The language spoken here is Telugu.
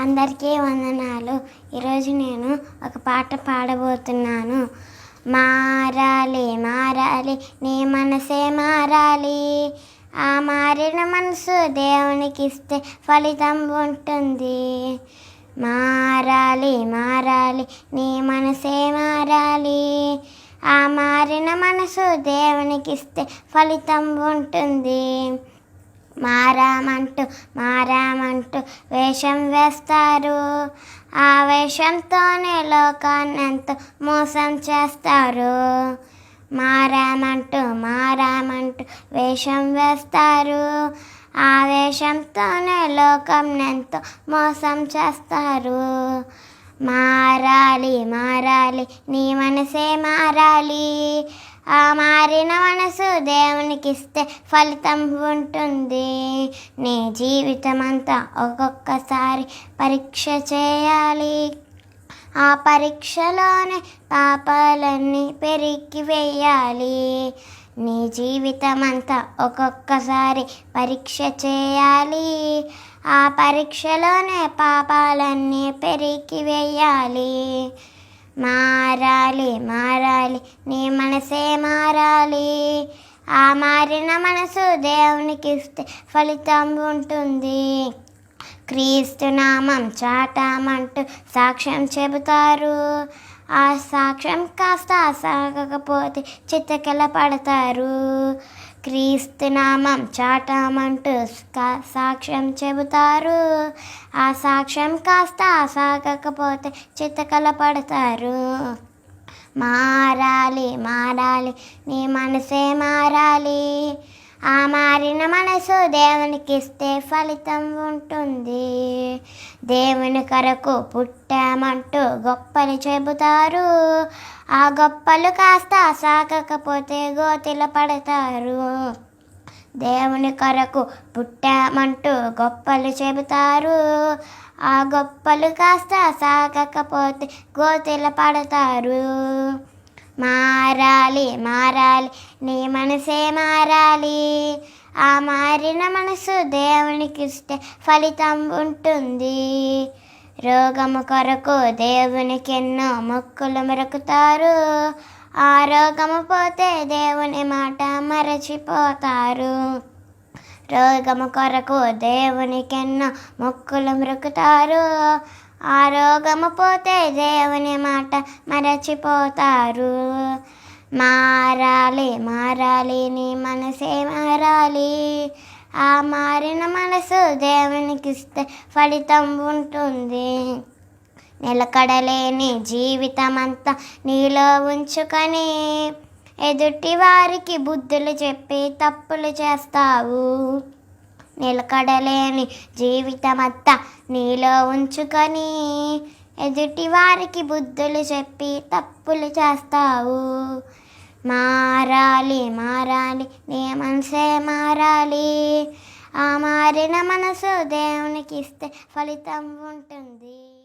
అందరికీ వందనాలు. ఈరోజు నేను ఒక పాట పాడబోతున్నాను. మారాలి మారాలి నీ మనసే మారాలి. ఆ మారిన మనసు దేవునికి ఇస్తే ఫలితం ఉంటుంది. మారాలి మారాలి నీ మనసే మారాలి. ఆ మారిన మనసు దేవునికి ఇస్తే ఫలితం ఉంటుంది. మారామంటూ మారామంటూ వేషం వేస్తారు. ఆ వేషంతోనే లోకాన్ని ఎంతో మోసం చేస్తారు. మారామంటూ మారామంటూ వేషం వేస్తారు. ఆ వేషంతోనే లోకం ఎంతో మోసం చేస్తారు. మారాలి మారాలి నీ మనసే మారాలి. ఆ మారిన మనసు దేవునికిస్తే ఫలితం ఉంటుంది. నీ జీవితం అంతా ఒక్కొక్కసారి పరీక్ష చేయాలి. ఆ పరీక్షలోనే పాపాలన్నీ పెరిగి వేయాలి. నీ జీవితం అంతా ఒక్కొక్కసారి పరీక్ష చేయాలి. ఆ పరీక్షలోనే పాపాలన్నీ పెరిగి వేయాలి. మారాలి మారాలి నీ మనసే మారాలి. ఆ మారిన మనసు దేవునికి ఇస్తే ఫలితం ఉంటుంది. క్రీస్తు నామం చాటామంటూ సాక్ష్యం చెబుతారు. ఆ సాక్ష్యం కాస్త సాగకపోతే చిత్తకెల పడతారు? క్రీస్తు నామం చాటామంటూ కా- సాక్ష్యం చెబుతారు. ఆ సాక్ష్యం కాస్త సాగకపోతే చిత్తకల పడతారు? మారాలి మారాలి నీ మనసే మారాలి. ఆ మారిన మనసు దేవునికి ఇస్తే ఫలితం ఉంటుంది. దేవుని కొరకు పుట్టామంటూ గొప్పలు చెబుతారు. ఆ గొప్పలు కాస్త సాగకపోతే గోతిల పడతారు. దేవుని కొరకు పుట్టామంటూ గొప్పలు చెబుతారు. ఆ గొప్పలు కాస్త సాగకపోతే గోతిల పడతారు. మారాలి మారాలి నీ మనసే మారాలి. ఆ మారిన మనసు దేవునికి ఇస్తే ఫలితం ఉంటుంది. రోగము కొరకు దేవునికి ఎన్నో మొక్కులు మెరుకుతారు. ఆ రోగము పోతే దేవుని మాట మరచిపోతారు. రోగము కొరకు దేవునికెన్న మొక్కులు మృకుతారు. ఆ రోగము పోతే దేవుని మాట మరచిపోతారు. మారాలి మారాలి నీ మనసే మారాలి. ఆ మారిన మనసు దేవునికి ఇస్తే ఫలితం ఉంటుంది. నిలకడలేని జీవితం అంతా నీలో ఉంచుకొని ఎదుటి వారికి బుద్ధులు చెప్పి తప్పులు చేస్తావు. నిలకడలేని జీవితమంతా నీలో ఉంచుకొని ఎదుటి వారికి బుద్ధులు చెప్పి తప్పులు చేస్తావు. మారాలి మారాలి నీ మనసే మారాలి. ఆ మారిన మనసు దేవునికి ఇస్తే ఫలితం ఉంటుంది.